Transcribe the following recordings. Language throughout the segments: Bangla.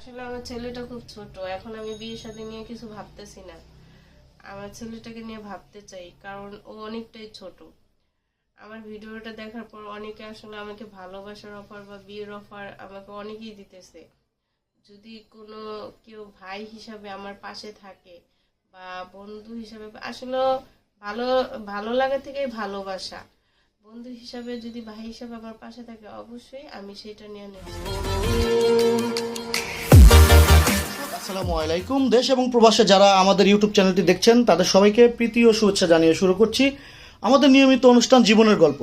আসলে আমার ছেলেটা খুব ছোট, এখন আমি বিয়ে সাথে নিয়ে কিছু ভাবতেছি না। আমার ছেলেটাকে নিয়ে ভাবতে চাই, কারণ ও অনেকটাই ছোট। আমার ভিডিওটা দেখার পর অনেকে আসলে আমাকে ভালোবাসার অফার বা বিয়ের অফার আমাকে অনেকেই দিতেছে। যদি কোনো কেউ ভাই হিসাবে আমার পাশে থাকে বা বন্ধু হিসাবে, আসলে ভালো ভালো লাগা থেকেই ভালোবাসা। বন্ধু হিসাবে যদি ভাই হিসাবে আমার পাশে থাকে, অবশ্যই আমি সেটা নিয়ে নেব। আসসালামু আলাইকুম। দেশ এবং প্রবাসে যারা আমাদের ইউটিউব চ্যানেলটি দেখছেন, তাদের সবাইকে প্রীতি ও শুভেচ্ছা জানিয়ে শুরু করছি আমাদের নিয়মিত অনুষ্ঠান জীবনের গল্প।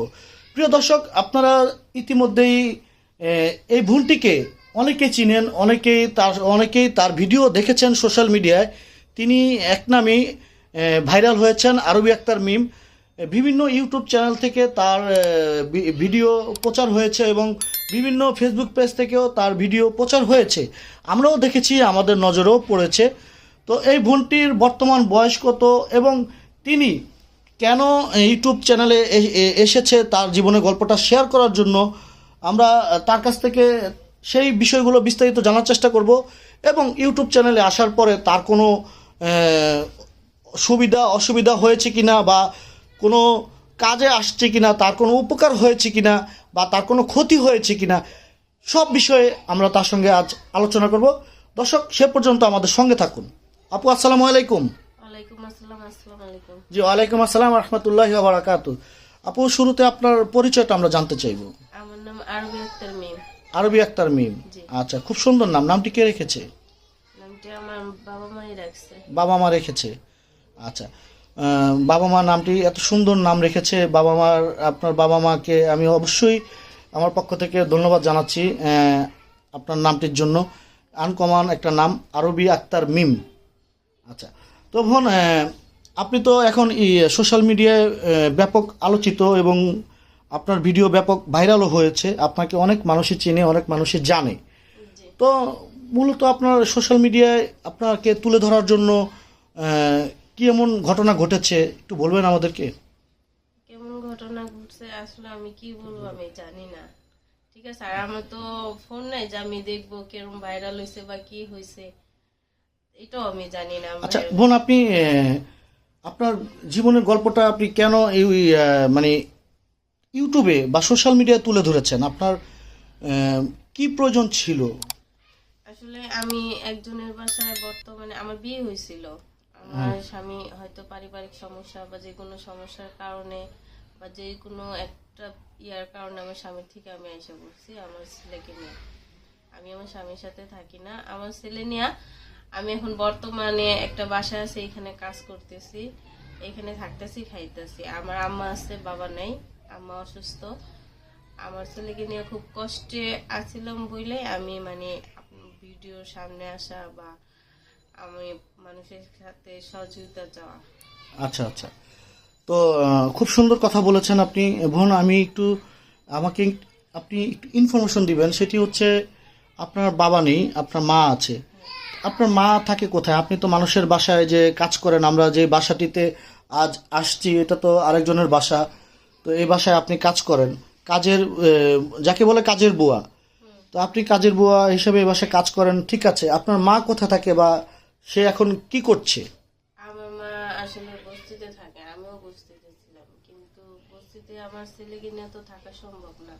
প্রিয় দর্শক, আপনারা ইতিমধ্যেই এই ভুলটিকে অনেকে চিনেন, অনেকেই তার অনেকেই তার ভিডিও দেখেছেন সোশ্যাল মিডিয়ায়। তিনি এক নামেই ভাইরাল হয়েছেন, আরবি আক্তার মিম। বিভিন্ন ইউটিউব চ্যানেল থেকে তার ভিডিও প্রচার হয়েছে এবং বিভিন্ন ফেসবুক পেজ থেকেও তার ভিডিও প্রচার হয়েছে। আমরাও দেখেছি, আমাদের নজরেও পড়েছে। তো এই বোনটির বর্তমান বয়স কত এবং তিনি কেন ইউটিউব চ্যানেলে এসেছে তার জীবনের গল্পটা শেয়ার করার জন্য আমরা তার কাছ থেকে সেই বিষয়গুলো বিস্তারিত জানার চেষ্টা করব এবং ইউটিউব চ্যানেলে আসার পরে তার কোনো সুবিধা, অসুবিধা হয়েছে কিনা বা কোনো কাজে আসছে কিনা তার কোনো উপকার হয়েছে কিনা বা তার কোনো ক্ষতি হয়েছে কিনা সব বিষয়ে আমরা তার সঙ্গে আজ আলোচনা করব। দর্শক সে পর্যন্ত আমাদের সঙ্গে থাকুন। আপু আসসালামু আলাইকুম। জি ওয়ালাইকুম আসসালাম রহমতুল্লাহ বারাকাত আপু শুরুতে আপনার পরিচয়টা আমরা জানতে চাইব। আমার নাম আরবি আক্তার মিম। আরবি আক্তার মিম। আচ্ছা খুব সুন্দর নাম। নামটি কে রেখেছে? নামটি আমার বাবা মাই রাখছে। বাবা মা রেখেছে। আচ্ছা বাবা মা নামটি এত সুন্দর নাম রেখেছে। বাবা মার আপনার বাবা মাকে আমি অবশ্যই আমার পক্ষ থেকে ধন্যবাদ জানাচ্ছি আপনার নামটির জন্য। আনকমন একটা নাম আরবি আক্তার মিম। আচ্ছা তো আহ, আপনি তো এখন সোশ্যাল মিডিয়ায় ব্যাপক আলোচিত এবং আপনার ভিডিও ব্যাপক ভাইরালও হয়েছে। আপনাকে অনেক মানুষই চেনে অনেক মানুষই জানে। তো মূলত আপনার সোশ্যাল মিডিয়ায় আপনাকে তুলে ধরার জন্য কি এমন ঘটনা ঘটেছে? একটু বলবেন আমাদেরকে। কেমন ঘটনা ঘটছে? আসলে আমি কি বলব আমি জানি না। ঠিক আছে আর আমার তো ফোন নাই যে আমি দেখব কেরম ভাইরাল হয়েছে বা কি হয়েছে এটাও আমি জানি না। আচ্ছা বোন আপনি আপনার জীবনের গল্পটা আপনি কেন এই মানে ইউটিউবে বা সোশ্যাল মিডিয়ায় তুলে ধরেছেন? আপনার কি প্রয়োজন ছিল? আসলে আমি একজনের বাসায় বর্তমানে আমার বিয়ে হয়েছিল আমার স্বামী হয়তো পারিবারিক সমস্যা বা যে কোনো সমস্যার কারণে বা যে কোনো একটা ইয়ার কারণে আমার স্বামীর থেকে আমি এসে বলছি আমার ছেলেকে নিয়ে। আমি আমার স্বামীর সাথে থাকি না। আমার ছেলে নিয়ে আমি এখন বর্তমানে একটা বাসায় আছে, এখানে কাজ করতেছি, এখানে থাকতেছি, খাইতেছি। আমার আম্মা আছে, বাবা নেই, আম্মা অসুস্থ। আমার ছেলেকে নিয়ে খুব কষ্টে আছিলাম বলে আমি মানে ভিডিওর সামনে আসা বা আমি মানুষের সাথে সহযোগিতা চাওয়া। আচ্ছা আচ্ছা। তো খুব সুন্দর কথা বলেছেন আপনি। বোন আমি একটু আমাকে আপনি একটু ইনফরমেশন দিবেন। সেটি হচ্ছে আপনার বাবা নেই, আপনার মা আছে। আপনার মা থাকে কোথায়? আপনি তো মানুষের বাসায় যে কাজ করেন, আমরা যে বাসাটিতে আজ আসছি, এটা তো আরেকজনের বাসা। তো এই বাসায় আপনি কাজ করেন। কাজের যাকে বলে কাজের বুয়া। তো আপনি কাজের বুয়া হিসেবে এই বাসায় কাজ করেন, ঠিক আছে। আপনার মা কোথায় থাকে বা সে এখন কি করছে? আমার মা আসলে বস্তিতে থাকে, আমিও বস্তিতে ছিলাম, কিন্তু বস্তিতে আমার ছেলেকে নিয়ে তো থাকা সম্ভব না।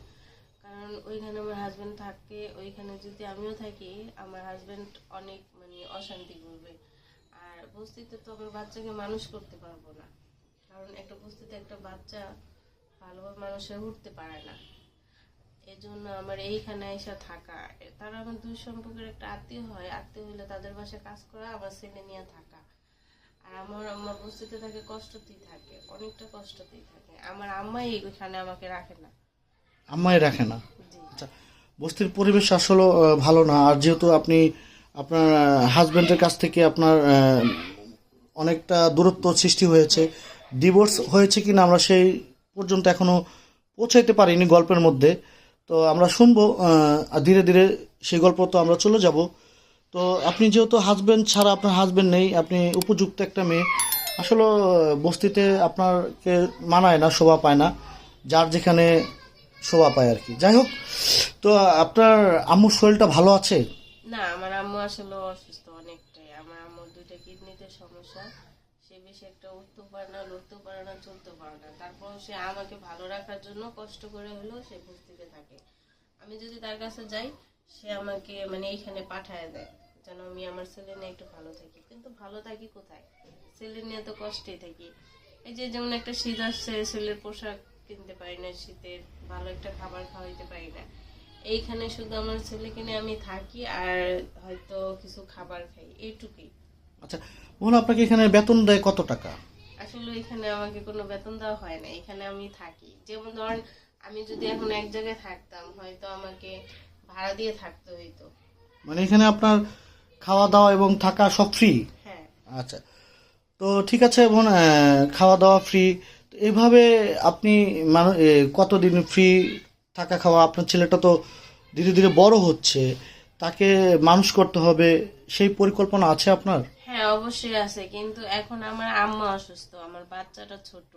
কারণ ওইখানে আমার হাজবেন্ড থাকে, ওইখানে যদি আমিও থাকি, আমার হাজবেন্ড অনেক মানে অশান্তি করবে। আর বস্তিতে তো আমার বাচ্চাকে মানুষ করতে পারব না, কারণ একটা বস্তিতে একটা বাচ্চা ভালোভাবে মানুষের উঠতে পারে না। এই জন্য আমার এইখানে এসে থাকা। তারা আমার দুই সম্পর্কের একটা আত্মীয় হয় আত্মীয় হলে তাদের বাসায় কাজ করা আমার ছেলে নিয়ে থাকা। আর আমার আমার বস্তিতে থাকে কষ্টতেই থাকে অনেকটা কষ্টতেই থাকে। আমার আম্মাই এখানে আমাকে রাখে না। আম্মাই রাখে না? আচ্ছা বস্তির পরিবেশ আসলে ভালো না। আর যেহেতু আপনি আপনার হাজব্যান্ডের কাছ থেকে আপনার অনেকটা দূরত্ব সৃষ্টি হয়েছে ডিভোর্স হয়েছে কিনা আমরা সেই পর্যন্ত এখনও পৌঁছাইতে পারিনি গল্পের মধ্যে। তো আমরা শুনব আর ধীরে ধীরে সেই গল্প তো আমরা চলে যাব। তো আপনি যেহেতু হাজব্যান্ড ছাড়া আপনার হাজব্যান্ড নেই, আপনি উপযুক্ত একটা মেয়ে। আসলে বস্তিতে আপনারকে মানায় না, শোভা পায় না। যার যেখানে শোভা পায় আর কি। যাই হোক, তো আপনার আম্মুর শরীরটা ভালো আছে? না, আমার আম্মু আসলে অসুস্থ অনেকটাই। আমার আম্মুর দুইটা কিডনিতে সমস্যা। সে বেশি একটা উঠতেও পারে না লড়তেও পারে না, চলতেও পারে না। তারপর সে আমাকে ভালো রাখার জন্য কষ্ট করে হলেও সে বস্তিতে থাকে। আমি যদি তার কাছে যাই, সে আমাকে মানে এইখানে পাঠায় দেয়, যেন আমি আমার ছেলে নিয়ে একটু ভালো থাকি। কিন্তু ভালো থাকি কোথায়? ছেলে নিয়ে তো কষ্টেই থাকি। এই যে যেমন একটা শীত আসছে, ছেলের পোশাক কিনতে পারি না শীতের, ভালো একটা খাবার খাওয়াইতে পারি না। এইখানে শুধু আমার ছেলেকে নিয়ে আমি থাকি আর হয়তো কিছু খাবার খাই, এইটুকুই। আচ্ছা মোহন আপনাকে এখানে বেতন দেয় কত টাকা? আসলে এখানে আমাকে কোনো বেতন দেওয়া হয় না এখানে আমি থাকি। যেমন ধরেন আমি যদি এখন এক জায়গায় থাকতাম হয়তো আমাকে ভাড়া দিয়ে থাকতে হইতো। মানে এখানে আপনার খাওয়া দাওয়া এবং থাকা সব ফ্রি হ্যাঁ। আচ্ছা তো ঠিক আছে বোন খাওয়া দাওয়া ফ্রি এইভাবে আপনি মানু- এ, কতদিন ফ্রি থাকা খাওয়া? আপনার ছেলেটা তো ধীরে ধীরে বড় হচ্ছে তাকে মানুষ করতে হবে সেই পরিকল্পনা আছে আপনার? হ্যাঁ অবশ্যই আছে। কিন্তু এখন আমার আম্মা অসুস্থ, আমার বাচ্চাটা ছোট।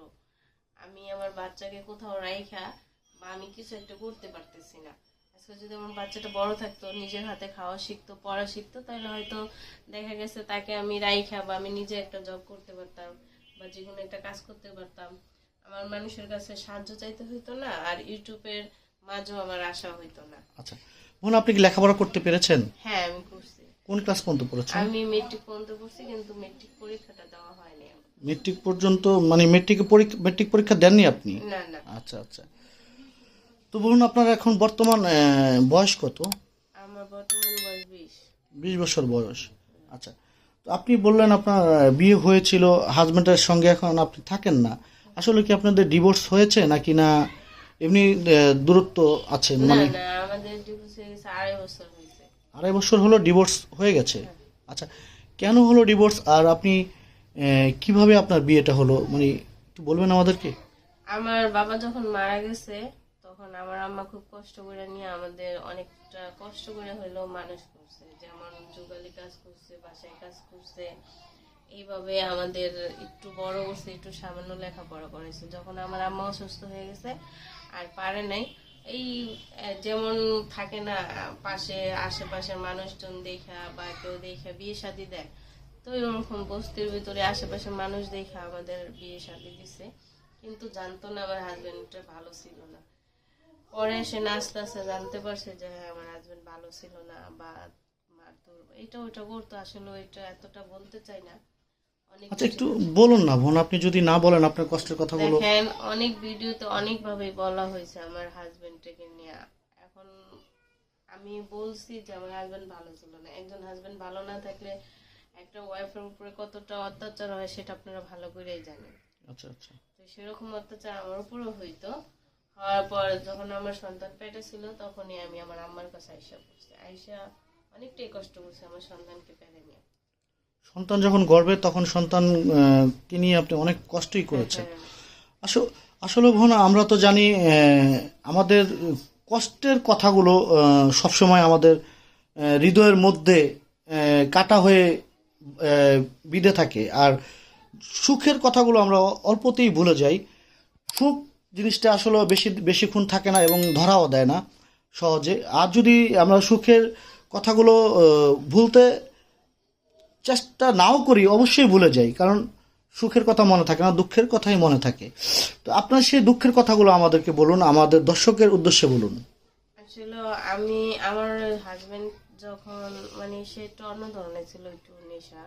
আমি আমার বাচ্চাকে কোথাও রাইখা বা আমি কিছু একটা করতে পারতেছি না। আজকে যদি আমার বাচ্চাটা বড় থাকতো, নিজের হাতে খাওয়া শিখতো, পড়া শিখতো, তাহলে হয়তো দেখা গেছে তাকে আমি রাইখা বা আমি নিজে একটা জব করতে পারতাম বা যে কোনো একটা কাজ করতে পারতাম। আমার মানুষের কাছে সাহায্য চাইতে হইতো না, আর ইউটিউবের মাঝেও আমার আশা হইতো না। আচ্ছা বোন আপনি কি লেখাপড়া করতে পেরেছেন? হ্যাঁ আমি করছি কোন ক্লাস পর্যন্ত পড়েছেন? আমি মেট্রিক পর্যন্ত করছি কিন্তু মেট্রিক পরীক্ষাটা দেওয়া হয়নি মেট্রিক পর্যন্ত মানে মেট্রিক পরীক্ষা মেট্রিক পরীক্ষা দেননি আপনি? না না। আচ্ছা আচ্ছা। তো বলুন আপনার এখন বর্তমান বয়স কত? আমার বর্তমান বয়স বিশ। বিশ বছর বয়স। আচ্ছা। তো আপনি বললেন আপনার বিয়ে হয়েছিল হাজবেন্ডের সঙ্গে এখন আপনি থাকেন না। আসলে কি আপনাদের ডিভোর্স হয়েছে নাকি না? এমনি দূরত্ব আছে মানে না আমাদের ডিভোর্স হয়ে গেছে আড়াই আড়াই বছর হলো ডিভোর্স হয়ে গেছে। আচ্ছা কেন হলো ডিভোর্স আর আপনি কীভাবে আপনার বিয়েটা হলো? মানে একটু বলবেন আমাদেরকে। আমার বাবা যখন মারা গেছে, তখন আমার আম্মা খুব কষ্ট করে নিয়ে আমাদের অনেকটা কষ্ট করে হলেও মানুষ করছে। যেমন যুগালি কাজ করছে, বাসায় কাজ করছে। এইভাবে আমাদের একটু বড় করছে, একটু সামান্য লেখাপড়া করেছে। যখন আমার আম্মা অসুস্থ হয়ে গেছে, আর পারে নাই এই যেমন থাকে না, পাশে, আশেপাশের মানুষজন দেখা বা কেউ দেখা, বিয়ে শাদি দেয়। তো এরকম বস্তির ভিতরে আশেপাশের মানুষ দেখা আমাদের বিয়ে শাদি দিছে। কিন্তু জানতো না আমার হাজবেন্ডটা ভালো ছিল না। পরে সে আস্তে আস্তে জানতে পারছে যে হ্যাঁ আমার হাজবেন্ড ভালো ছিল না বা মারধর। এটা, ওইটা করতো। আসলে ওইটা এতটা বলতে চাই না। আচ্ছা একটু বলুন না বোন আপনি যদি না বলেন আপনার কষ্টের কথাগুলো। দেখেন অনেক ভিডিওতে অনেক ভাবে বলা হয়েছে আমার হাজবেন্ডটাকে নিয়ে। এখন আমি বলছি যে আমার হাজবেন্ড ভালো ছিল না। একজন হাজবেন্ড ভালো না থাকলে একটা ওয়াইফের উপরে কতটা অত্যাচার হয় সেটা আপনারা ভালো করেই জানেন। আচ্ছা আচ্ছা। তো সেরকম অত্যাচার আমার উপরেও হইতো। হওয়ার পর যখন আমার সন্তান পেটে ছিল তখনই আমি আমার আম্মার কাছে আইসা পড়ছি। আইসা অনেকটাই কষ্ট করছে আমার সন্তানকে পেটে নিয়ে। সন্তান যখন গর্বে, তখন সন্তান নিয়ে আপনি অনেক কষ্টই করেছেন। আসলে আসলে বোন, আমরা তো জানি আমাদের কষ্টের কথাগুলো সবসময় আমাদের হৃদয়ের মধ্যে কাটা হয়ে বিঁধে থাকে। আর সুখের কথাগুলো আমরা অল্পতেই ভুলে যাই। সুখ জিনিসটা আসলে বেশি বেশিক্ষণ থাকে না এবং ধরাও দেয় না সহজে। আর যদি আমরা সুখের কথাগুলো ভুলতে চেষ্টা নাও করি অবশ্যই ভুলে যাই কারণ সুখের কথা মনে থাকে না দুঃখের কথাই মনে থাকে। তো আপনার সেই দুঃখের কথাগুলো আমাদেরকে বলুন আমাদের দর্শকের উদ্দেশ্যে বলুন। আসলে আমি আমার হাজবেন্ড যখন মানে সে একটু অন্য ধরনের ছিল একটু নেশা।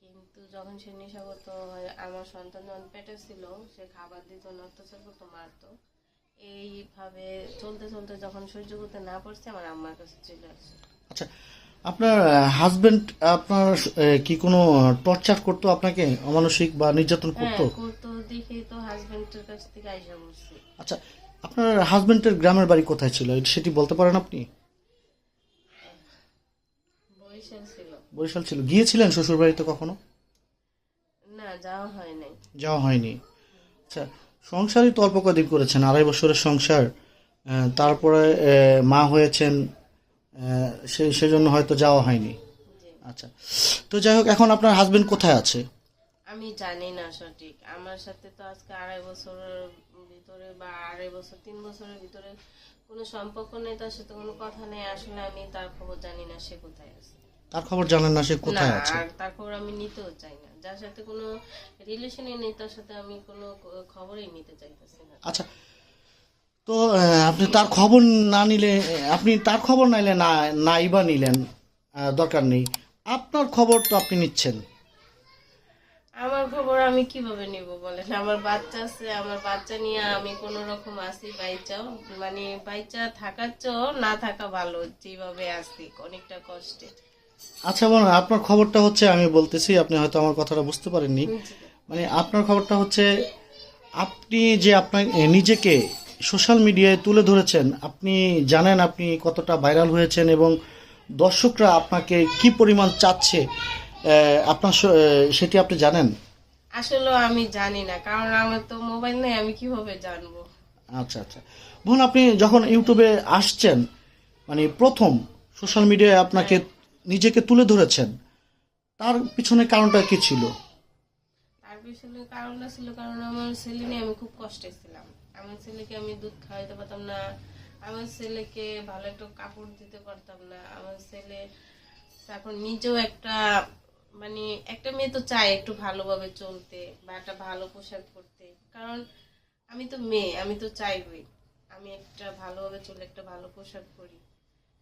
কিন্তু যখন সে নেশা করতো হয় আমার সন্তান যখন পেটে ছিল সে খাবার দিত না অত্যাচার করতো মারতো। এইভাবে চলতে চলতে যখন সহ্য করতে না পারছে আমার আম্মার কাছে চলে আচ্ছা আপনার হাজবেন্ড আপনার কি কোনো টর্চার করতো আপনাকে? অমানসিক বা নির্যাতন হ্যাঁ করতো? করতো দেখেই তো হাজবেন্ডের কাছ থেকে আইসা বলছি। আচ্ছা আপনার হাজবেন্ডের গ্রামের বাড়ি কোথায় ছিল? সেটি বলতে পারেন আপনি? বরিশাল ছিল। বরিশাল ছিল। গিয়েছিলেন শ্বশুর বাড়িতে কখনো? না যাওয়া হয় নাই। যাওয়া হয়নি। আচ্ছা সংসারই তো অল্প কদিন করেছেন আড়াই বছরের সংসার। তারপরে মা হয়েছেন সে সেজন্য হয়তো যাওয়া হয়নি। আচ্ছা। তো যাই হোক এখন আপনার হাজবেন্ড কোথায় আছে? আমি জানি না সঠিক। আমার সাথে তো আজকে আড়াই বছরের ভিতরে বা আড়াই বছর তিন বছরের ভিতরে কোনো সম্পর্ক নেই তার সাথে কোনো কথা নেই। আসলে আমি তার খবর জানি না সে কোথায় আছে। তার খবর জানেন না সে কোথায় আছে? আর তার খবর আমি নিতেও চাই না। যার সাথে কোনো রিলেশনই নেই তার সাথে আমি কোনো খবরই নিতে চাইতেছি না। আচ্ছা তো আপনি তার খবর না নিলে আপনি তার খবর নাইলে না নাই বা নিলেন দরকার নেই। আপনার খবর তো আপনি নিচ্ছেন। আমার খবর আমি কীভাবে নিব বলেন? আমার বাচ্চা আছে আমার বাচ্চা নিয়ে আমি কোনো রকম আসি বাইচাও মানে বাইচা থাকার চেয়েও না থাকা ভালো যেভাবে আসি অনেকটা কষ্টে আচ্ছা বোন আপনার খবরটা হচ্ছে আমি বলতেছি আপনি হয়তো আমার কথাটা বুঝতে পারেননি। মানে আপনার খবরটা হচ্ছে আপনি যে আপনার নিজেকে সোশ্যাল মিডিয়ায় তুলে ধরেছেন আপনি জানেন আপনি কতটা ভাইরাল হয়েছেন এবং দর্শকরা আপনাকে কি পরিমাণ চাচ্ছে আপনার সেটি আপনি জানেন? আসলে আমি জানি না কারণ আমার তো মোবাইল নেই আমি কীভাবে জানব? আচ্ছা আচ্ছা। বোন আপনি যখন ইউটিউবে আসছেন মানে প্রথম সোশ্যাল মিডিয়ায় আপনাকে নিজেকে তুলে ধরেছেন তার পিছনে কারণটা কি ছিল? তার পিছনে কারণটা ছিল কারণ আমার ছেলে নিয়ে আমি খুব কষ্টে ছিলাম। আমার ছেলেকে আমি দুধ খাওয়াইতে পারতাম না আমার ছেলেকে ভালো একটা কাপড় দিতে পারতাম না আমার ছেলে তারপর নিজেও একটা মানে একটা মেয়ে তো চায় একটু ভালোভাবে চলতে বা একটা ভালো পোশাক পরতে। কারণ আমি তো মেয়ে, আমি তো চাইবই আমি একটা ভালোভাবে চলে একটা ভালো পোশাক পরি।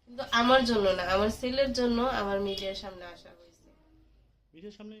কিন্তু আমার জন্য না, আমার ছেলের জন্য আমার মিডিয়ার সামনে আসা হয়েছে। ভিডিওর সামনে